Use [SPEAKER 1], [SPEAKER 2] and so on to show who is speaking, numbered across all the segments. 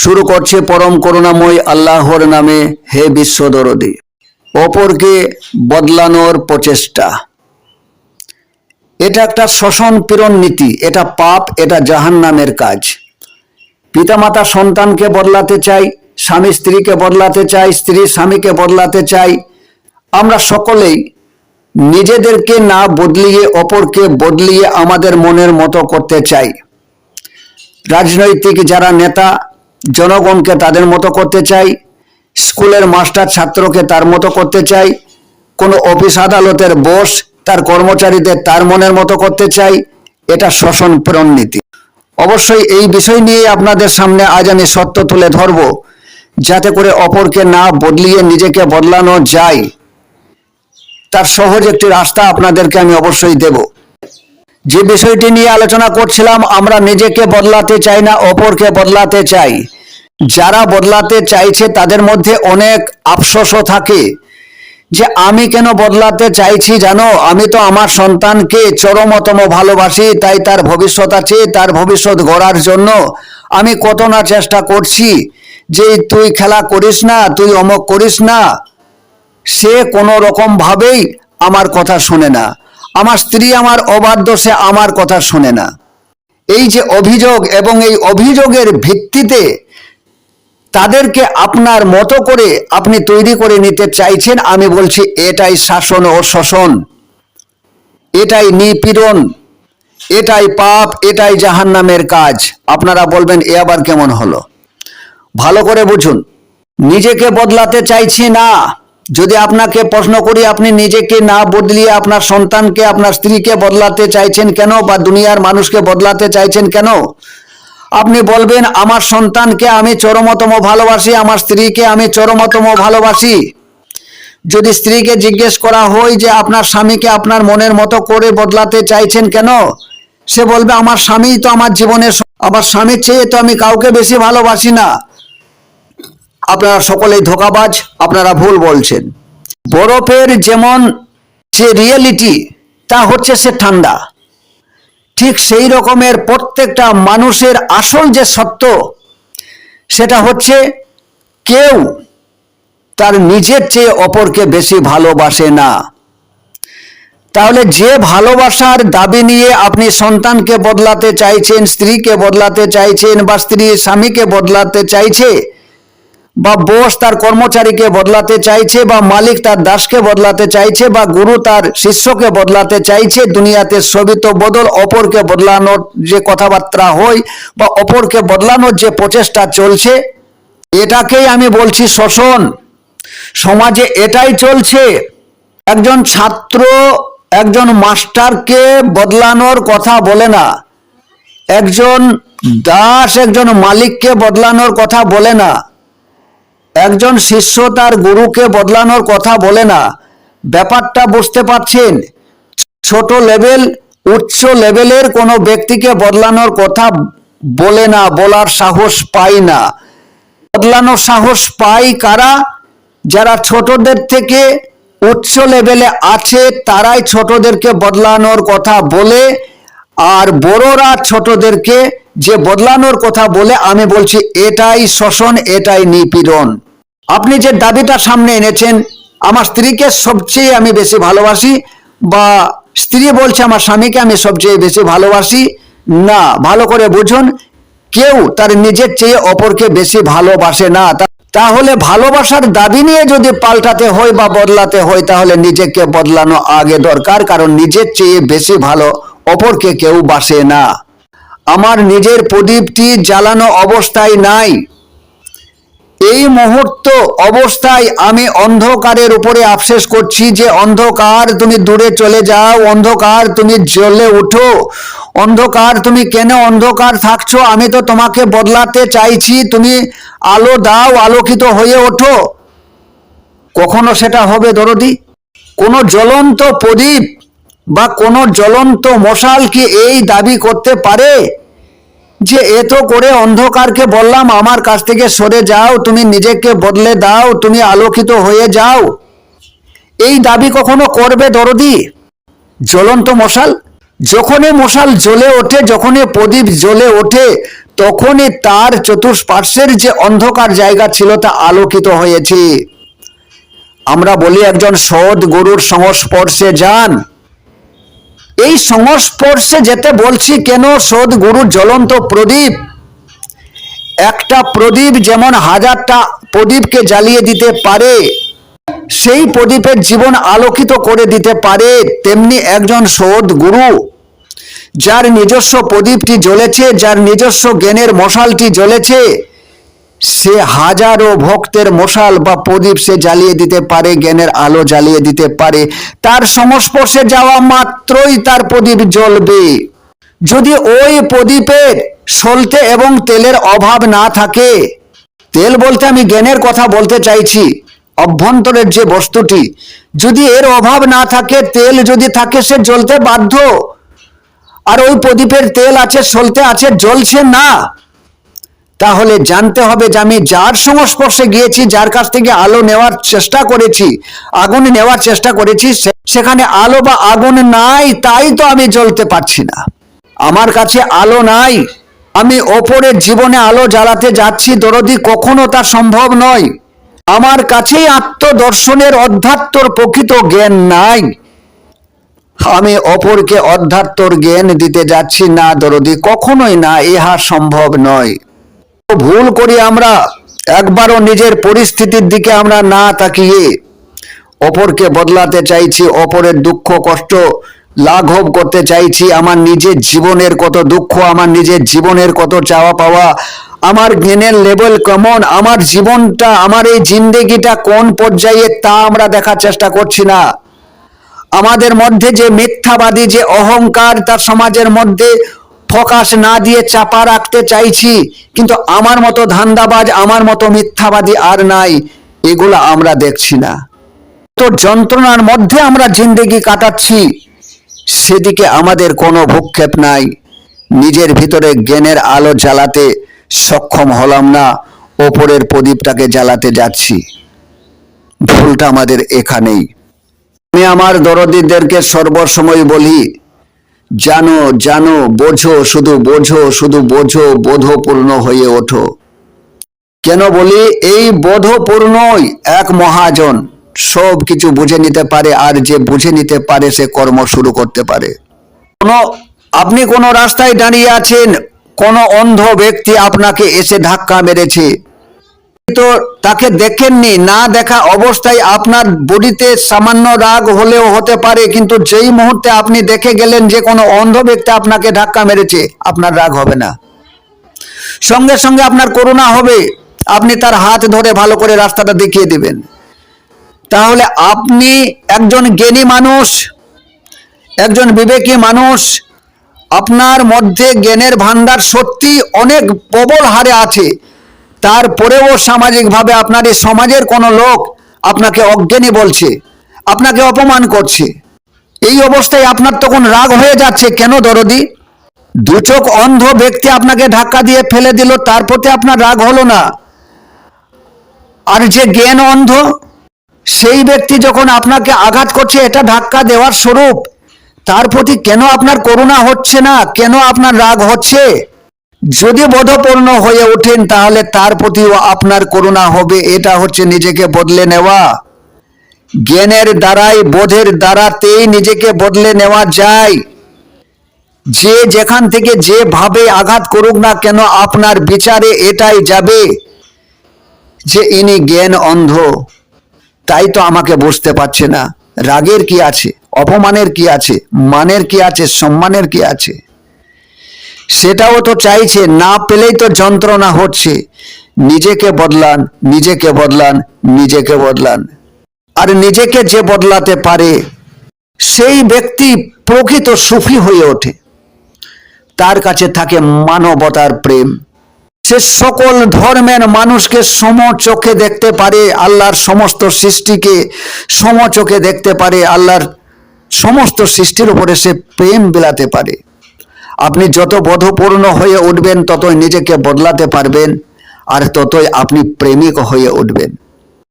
[SPEAKER 1] শুরু করছে পরম করুণাময় আল্লাহর নামে হে বিশ্বদরদি অপরকে বদলানোর প্রচেষ্টা। এটা একটা শোষণ পীড়ন নীতি, এটা পাপ, এটা জাহান্নামের কাজ। পিতামাতা সন্তানকে বদলাতে চাই, স্বামী স্ত্রীকে বদলাতে চাই, স্ত্রী স্বামীকে বদলাতে চাই। আমরা সকলেই নিজেদেরকে না বদলিয়ে অপরকে বদলিয়ে আমাদের মনের মতো করতে চাই। রাজনৈতিক যারা নেতা, জনগণকে তাদের মতো করতে চাই, স্কুলের মাস্টার ছাত্রকে তার মতো করতে চাই, কোনো অফিস আদালতের বস, তার কর্মচারীদের তার মনের মতো করতে চাই, এটা শোষণ প্রেরণ নীতি অবশ্যই এই বিষয় নিয়ে আপনাদের সামনে আজ আমি সত্য তুলে ধরব, যাতে করে অপরকে না বদলিয়ে নিজেকে বদলানো যায়। তার সহজ একটি রাস্তা আপনাদেরকে আমি অবশ্যই দেব। যে বিষয়টি নিয়ে আলোচনা করছিলাম, আমরা নিজেকে বদলাতে চাই না, অপরকে বদলাতে চাই। যারা বদলাতে চাইছে, তাদের মধ্যে অনেক আফসোসও থাকে। যে আমি কেন বদলাতে চাইছি জানো? আমি তো আমার সন্তানকে চরমতম ভালোবাসি, তাই তার ভবিষ্যৎ আছে, তার ভবিষ্যৎ গড়ার জন্য আমি কত না চেষ্টা করছি। যে তুই খেলা করিস না, তুই অমক করিস না সে কোনো রকম ভাবেই আমার কথা শোনে না। আমার স্ত্রী আমার অবাধ্য, সে আমার কথা শোনে না। এই যে অভিযোগ এবং এই অভিযোগের ভিত্তিতে তাদেরকে আপনার মতো করে আপনি তৈরি করে নিতে চাইছেন, আমি বলছি এটাই শাসন ও শোষণ। এটাই নিপীড়ন, এটাই পাপ, এটাই জাহান্নামের কাজ। আপনারা বলবেন, এ আবার কেমন হলো? ভালো করে বুঝুন, নিজেকে বদলাতে চাইছি না। যদি আপনাকে প্রশ্ন করি, আপনি নিজেকে না বদলিয়ে আপনার সন্তানকে, আপনার স্ত্রীকে বদলাতে চাইছেন কেন বা দুনিয়ার মানুষকে বদলাতে চাইছেন কেন? আপনি বলবেন, আমার সন্তানকে আমি চরমতম ভালোবাসি, আমার স্ত্রীকে আমি চরমতম ভালোবাসি। যদি স্ত্রীকে জিজ্ঞেস করা হয় যে, আপনার স্বামীকে আপনার মনের মতো করে বদলাতে চাইছেন কেন? সে বলবে, আমার স্বামী তো আমার জীবনের আমার স্বামীর চেয়ে তো আমি কাউকে বেশি ভালোবাসি না। আপনারা সকলেই ধোকাবাজ, আপনারা ভুল বলছেন। বরফের যেমন যে রিয়েলিটি তা হচ্ছে সে ঠান্ডা। ঠিক সেই রকমের প্রত্যেকটা মানুষের আসল যে সত্য, সেটা হচ্ছে কেউ তার নিজের চেয়ে অপরকে বেশি ভালোবাসে না। তাহলে যে ভালোবাসার দাবি নিয়ে আপনি সন্তানকে বদলাতে চাইছেন, স্ত্রীকে বদলাতে চাইছেন বা স্ত্রী স্বামীকে বদলাতে চাইছে বা বস তার কর্মচারীকে বদলাতে চাইছে বা মালিক তার দাসকে বদলাতে চাইছে বা গুরু তার শিষ্যকে বদলাতে চাইছে, দুনিয়াতে সবই তো বদল, অপরকে বদলানোর যে কথাবার্তা হয় বা অপরকে বদলানোর যে প্রচেষ্টা চলছে, এটাকেই আমি বলছি শোষণ। সমাজে এটাই চলছে। একজন ছাত্র একজন মাস্টারকে বদলানোর কথা বলে না। একজন দাস একজন মালিককে বদলানোর কথা বলে না। একজন শিষ্য তার গুরুকে বদলানোর কথা বলে না। ব্যাপারটা বুঝতে পারছেন? ছোট লেভেল, উচ্চ লেভেলের কোনো ব্যক্তিকে বদলানোর কথা বলে না, বলার সাহস পাই না। বদলানোর সাহস পাই কারা? যারা ছোটদের থেকে উচ্চ লেভেলে আছে, তারাই ছোটদেরকে বদলানোর কথা বলে, আর বড়রা ছোটদেরকে যে বদলানোর কথা বলে, আমি বলছি, এটাই শোষণ, এটাই নিপীড়ন। আপনি যে দাবিটা সামনে এনেছেন, আমার স্ত্রীকে সবচেয়ে আমি বেশি ভালোবাসি বা স্ত্রী বলছে আমার স্বামীকে আমি সবচেয়ে বেশি ভালোবাসি, না, ভালো করে বুঝুন, কেউ তার নিজের চেয়ে অপরকে বেশি ভালোবাসে না। তাহলে ভালোবাসার দাবি নিয়ে যদি পাল্টাতে হয় বা বদলাতে হয়, তাহলে নিজেকে বদলানো আগে দরকার, কারণ নিজের চেয়ে বেশি ভালো অপরকে কেউ বাসে না। আমার নিজের প্রদীপটি জ্বালানো অবস্থায় নাই। এই মুহূর্ত অবস্থায় আমি অন্ধকারের উপরে আফসেস করছি যে অন্ধকার তুমি দূরে চলে যাও, অন্ধকার তুমি জ্বলে উঠো। অন্ধকার তুমি কেন অন্ধকার থাকছো? আমি তো তোমাকে বদলাতে চাইছি, তুমি আলো দাও, আলোকিত হয়ে ওঠো। কখনো সেটা হবে, দরদি? কোনো জ্বলন্ত প্রদীপ বা কোনো জ্বলন্ত মশাল কি এই দাবি করতে পারে? যে এত করে অন্ধকারকে বললাম, আমার কাছ থেকে সরে যাও, তুমি নিজেকে বদলে দাও, তুমি আলোকিত হয়ে যাও। এই দাবি কখনো করবে দরদি? জ্বলন্ত মশাল? যখনই মশাল জ্বলে ওঠে, যখনই প্রদীপ জ্বলে ওঠে, তখনই তার চতুষ্পার্শ্বের যে অন্ধকার জায়গা ছিল তা আলোকিত হয়েছে। আমরা বলি একজন সৎ গুরুর সংস্পর্শে যান। এই সংস্পর্শে যেতে বলছি, কেন সৎ গুরুর জ্বলন্ত প্রদীপ? একটা প্রদীপ যেমন হাজারটা প্রদীপকে জ্বালিয়ে দিতে পারে, সেই প্রদীপের জীবন আলোকিত করে দিতে পারে, তেমনি একজন সৎ গুরু, যার নিজস্ব প্রদীপটি জ্বলেছে, যার নিজস্ব জ্ঞানের মশালটি জ্বলেছে সে হাজারো ভক্তের মশাল বা প্রদীপ সে জ্বালিয়ে দিতে পারে, জ্ঞানের আলো জ্বালিয়ে দিতে পারে। তার সংস্পর্শে যাওয়া মাত্রই তার প্রদীপ জ্বলবে। যদি ওই প্রদীপের সলতে এবং তেলের অভাব না থাকে, তেল বলতে আমি জ্ঞানের কথা বলতে চাইছি, অভ্যন্তরের যে বস্তুটি, যদি এর অভাব না থাকে, তেল যদি থাকে, সে জ্বলতে বাধ্য। আর ওই প্রদীপের তেল আছে, সলতে আছে, জ্বলছে না। তাহলে জানতে হবে যে আমি যার সংস্পর্শে গিয়েছি, যার কাছ থেকে আলো নেওয়ার চেষ্টা করেছি, আগুন নেওয়ার চেষ্টা করেছি সেখানে আলো বা আগুন নাই, তাই তো আমি জ্বলতে পারছি না। আমার কাছে আলো নাই। আমি ওপরের জীবনে আলো জ্বালাতে যাচ্ছি, দরদি কখনো তা সম্ভব নয়। আমার কাছেই আত্মদর্শনের অধ্যাত্মর প্রকৃত জ্ঞান নাই। আমি অপরকে অধ্যাত্মর জ্ঞান দিতে যাচ্ছি, না দরদি কখনোই না, ইহা সম্ভব নয়। ভুল করি আমরা, একবারও নিজের পরিস্থিতির দিকে আমরা না তাকিয়ে অপরকে বদলাতে চাইছি, অপরের দুঃখ, কষ্ট লাঘব করতে চাইছি, আমার নিজের জীবনের কত দুঃখ, আমার নিজের জীবনের কত চাওয়া পাওয়া, আমার জ্ঞানের লেভেল কেমন, আমার জীবনটা, আমার এই জিন্দেগিটা কোন পর্যায়ে, তা আমরা দেখার চেষ্টা করছি না। আমাদের মধ্যে যে মিথ্যাবাদী, যে অহংকার, তার সমাজের মধ্যে ফোকাস না দিয়ে চাপা রাখতে চাইছি, কিন্তু আমার মতো ধান্দাবাজ, আমার মতো মিথ্যাবাদী আর নাই। এগুলো আমরা দেখছি না। তো যন্ত্রণার মধ্যে আমরা জিন্দেগি কাটাচ্ছি। সেদিকে আমাদের কোনো ভূক্ষেপ নাই। নিজের ভিতরে জ্ঞানের আলো জ্বালাতে সক্ষম হলাম না, ওপরের প্রদীপটাকে জ্বালাতে যাচ্ছি। ভুলটা আমাদের এখানেই। আমি আমার দরদিদেরকে সর্বসময় বলি জানো জানো, বোঝো, শুধু বোঝো শুধু বোঝো, বোধপূর্ণ হয়ে ওঠো। কেন বলি, এই বোধপূর্ণই এক মহাজন। সব কিছু বুঝে নিতে পারে, আর যে বুঝে নিতে পারে, সে কর্ম শুরু করতে পারে। কোনো, আপনি কোনো রাস্তায় দাঁড়িয়ে আছেন, কোনো অন্ধ ব্যক্তি আপনাকে এসে ধাক্কা মেরেছে। তো তাকে দেখেননি, না দেখা অবস্থায় আপনার বডিতে সামান্য রাগ হলেও হতে পারে, কিন্তু যেই মুহূর্তে আপনি দেখে গেলেন যে কোনো অন্ধ ব্যক্তি আপনাকে ধাক্কা মেরেছে, আপনার রাগ হবে না। সঙ্গে সঙ্গে আপনার করুণা হবে, আপনি তার হাত ধরে ভালো করে রাস্তাটা দেখিয়ে দিবেন। তাহলে আপনি একজন জ্ঞানী মানুষ, একজন বিবেকী মানুষ, আপনার মধ্যে জ্ঞানের ভান্ডার সত্যি অনেক প্রবল হারে আছে। তারপরেও সামাজিকভাবে আপনার এই সমাজের কোনো লোক আপনাকে অজ্ঞানী বলছে, আপনাকে অপমান করছে। এই অবস্থায় আপনার তখন রাগ হয়ে যাচ্ছে কেন দরদি? দু চোখ অন্ধ ব্যক্তি আপনাকে ধাক্কা দিয়ে ফেলে দিল তার প্রতি আপনার রাগ হলো না। আর যে জ্ঞান অন্ধ, সেই ব্যক্তি যখন আপনাকে আঘাত করছে, এটা ধাক্কা দেওয়ার স্বরূপ। তার প্রতি কেন আপনার করুণা হচ্ছে না? কেন আপনার রাগ হচ্ছে? যদি বোধপূর্ণ হয়ে ওঠেন, তাহলে তার প্রতিও আপনার করুণা হবে। এটা হচ্ছে নিজেকে বদলে নেওয়া। জ্ঞানের দ্বারাই, বোধের দ্বারাতেই নিজেকে বদলে নেওয়া যায়। যে যেখান থেকে যেভাবে আঘাত করুক না কেন, আপনার বিচারে এটাই যাবে যে ইনি জ্ঞান অন্ধ। তাই তো আমাকে বুঝতে পারছে না। রাগের কি আছে? অপমানের কি আছে? মানের কি আছে? সম্মানের কি আছে? সেটাও তো চাইছে, না পেলেই তো যন্ত্রণা হচ্ছে। নিজেকে বদলান নিজেকে বদলান নিজেকে বদলান। আর নিজেকে যে বদলাতে পারে, সেই ব্যক্তি প্রকৃত সুফি হয়ে ওঠে। তার কাছে থাকে মানবতার প্রেম। সে সকল ধর্মের মানুষকে সম চোখে দেখতে পারে আল্লাহর সমস্ত সৃষ্টিকে, সম চোখে দেখতে পারে আল্লাহর সমস্ত সৃষ্টির উপরে সে প্রেম বিলাতে পারে। আপনি যত বোধপূর্ণ হয়ে উঠবেন, ততই নিজেকে বদলাতে পারবেন আর ততই আপনি প্রেমিক হয়ে উঠবেন।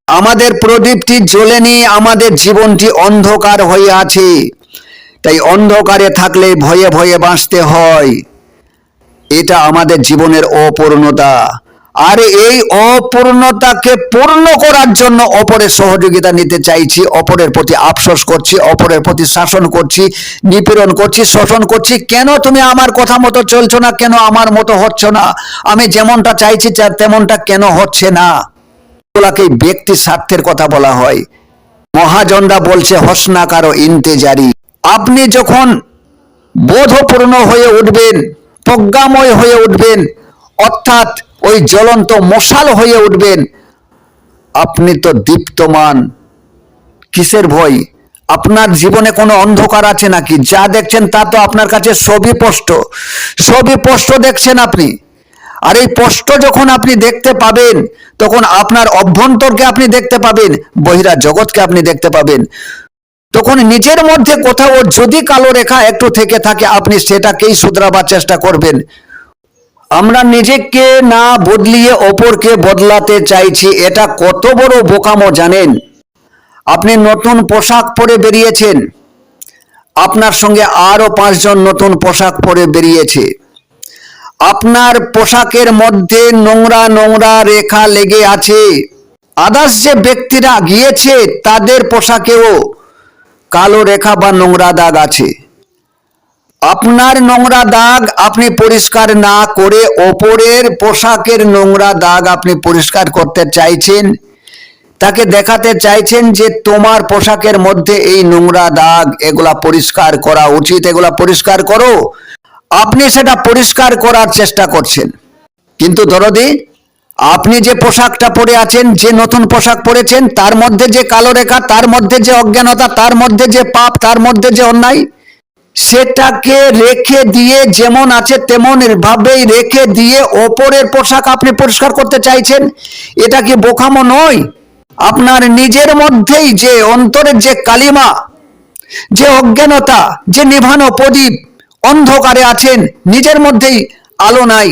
[SPEAKER 1] আমাদের প্রদীপটি জ্বলে নিয়ে আমাদের জীবনটি অন্ধকার হয়ে আছে। তাই অন্ধকারে থাকলে ভয়ে ভয়ে বাঁচতে হয়। এটা আমাদের জীবনের অপূর্ণতা। আর এই অপূর্ণতাকে পূর্ণ করার জন্য অপরের সহযোগিতা নিতে চাইছি, অপরের প্রতি আফসোস করছি, অপরের প্রতি শাসন করছি, নিপীড়ন করছি, শোষণ করছি। কেন তুমি আমার কথা মতো চলছো না? কেন আমার মতো হচ্ছ না? আমি যেমনটা চাইছি তেমনটা কেন হচ্ছে না? ওগুলাকে ব্যক্তি স্বার্থের কথা বলা হয়। মহাজনরা বলছে হসনা কারও ইন্তেজারি। আপনি যখন বোধপূর্ণ হয়ে উঠবেন, প্রজ্ঞাময় হয়ে উঠবেন, অর্থাৎ ওই জ্বলন্ত মশাল হয়ে উঠবেন। আপনি তো দীপ্তমান। কিসের ভয়? আপনার জীবনে কোনো অন্ধকার আছে নাকি? যা দেখছেন তা তো আপনার কাছে সবই স্পষ্ট। সবই স্পষ্ট দেখছেন আপনি। আর এই স্পষ্ট যখন আপনি দেখতে পাবেন, তখন আপনার অভ্যন্তরকে আপনি দেখতে পাবেন, বহিরা জগৎকে আপনি দেখতে পাবেন। তখন নিজের মধ্যে কোথাও যদি কালো রেখা একটু থেকে থাকে, আপনি সেটাকেই শুধরাবার চেষ্টা করবেন। আমরা নিজেকে না বদলিয়ে অপরকে বদলাতে চাইছি, এটা কত বড় বোকামো জানেন? আপনি নতুন পোশাক পরে বেরিয়েছেন। আপনার সঙ্গে আরও পাঁচজন নতুন পোশাক পরে বেরিয়েছে। আপনার পোশাকের মধ্যে নোংরা নোংরা রেখা লেগে আছে। আদার্স যে ব্যক্তিরা গিয়েছে, তাদের পোশাকেও কালো রেখা বা নোংরা দাগ আছে। আপনার নোংরা দাগ আপনি পরিষ্কার না করে ওপরের পোশাকের নোংরা দাগ আপনি পরিষ্কার করতে চাইছেন, তাকে দেখাতে চাইছেন যে তোমার পোশাকের মধ্যে এই নোংরা দাগ, এগুলা পরিষ্কার করা উচিত, এগুলা পরিষ্কার করো। আপনি সেটা পরিষ্কার করার চেষ্টা করছেন। কিন্তু দরদি, আপনি যে পোশাকটা পরে আছেন, যে নতুন পোশাক পরেছেন, তার মধ্যে যে কালো রেখা, তার মধ্যে যে অজ্ঞানতা, তার মধ্যে যে পাপ, তার মধ্যে যে অন্যায় সেটাকে রেখে দিয়ে যেমন আছে তেমন ভাবেই রেখে দিয়ে ওপরের পোশাক আপনি পরিষ্কার করতে চাইছেন, এটা কি বোকামো নয়? আপনার নিজের মধ্যেই যে অন্তরের যে কালিমা, যে অজ্ঞানতা, যে নিভানো প্রদীপ অন্ধকারে আছেন, নিজের মধ্যেই আলো নাই।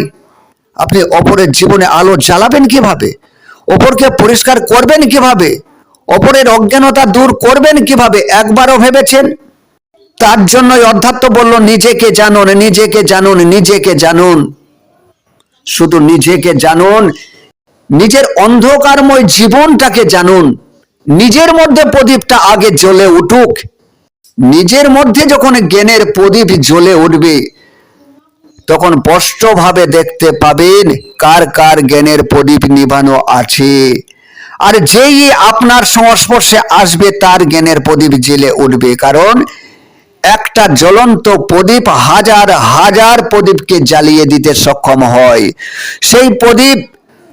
[SPEAKER 1] আপনি অপরের জীবনে আলো জ্বালাবেন কীভাবে? অপরকে পরিষ্কার করবেন কীভাবে? অপরের অজ্ঞানতা দূর করবেন কীভাবে? একবারও ভেবেছেন? তার জন্যই অধ্যাত্ম বলল, নিজেকে জানুন নিজেকে জানুন নিজেকে জানুন। শুধু নিজেকে জানুন, নিজের অন্ধকারময় জীবনটাকে জানুন। নিজের মধ্যে প্রদীপটা আগে জ্বলে উঠুক। নিজের মধ্যে যখন জ্ঞানের প্রদীপ জ্বলে উঠবে, তখন স্পষ্টভাবে দেখতে পাবেন কার কার জ্ঞানের প্রদীপ নিভানো আছে। আর যেই আপনার সংস্পর্শে আসবে, তার জ্ঞানের প্রদীপ জেলে উঠবে। কারণ একটা জ্বলন্ত প্রদীপ হাজার হাজার প্রদীপকে জ্বালিয়ে দিতে সক্ষম হয়। সেই প্রদীপ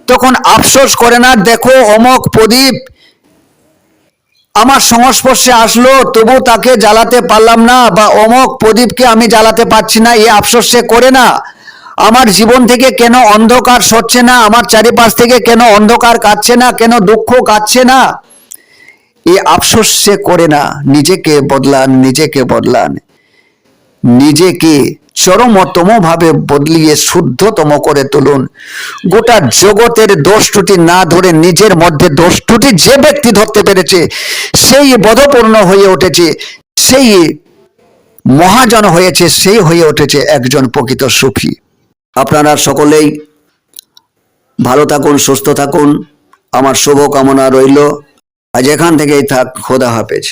[SPEAKER 1] তখন আফসোস করে না, দেখো, অমক প্রদীপ, আমার সংস্পর্শে আসলো, তবু তাকে জ্বালাতে পারলাম না বা অমক প্রদীপকে আমি জ্বালাতে পারছি না, এ আফসোস সে করে না। আমার জীবন থেকে কেন অন্ধকার সরছে না? আমার চারিপাশ থেকে কেন অন্ধকার কাটছে না? কেন দুঃখ কাটছে না? এ আফসোস সে করে না, নিজেকে বদলান নিজেকে বদলান। নিজেকে চরমতম ভাবে বদলিয়ে শুদ্ধতম করে তুলুন। গোটা জগতের দোষ ত্রুটি না ধরে নিজের মধ্যে দোষ ত্রুটি যে ব্যক্তি ধরতে পেরেছে, সেই বোধপূর্ণ হয়ে উঠেছে, সেই মহাজন হয়েছে, সেই হয়ে উঠেছে একজন প্রকৃত সুখী আপনারা সকলেই ভালো থাকুন, সুস্থ থাকুন। আমার শুভ কামনা রইল। আজ এখান থেকেই থাক খোদা হাফেজ।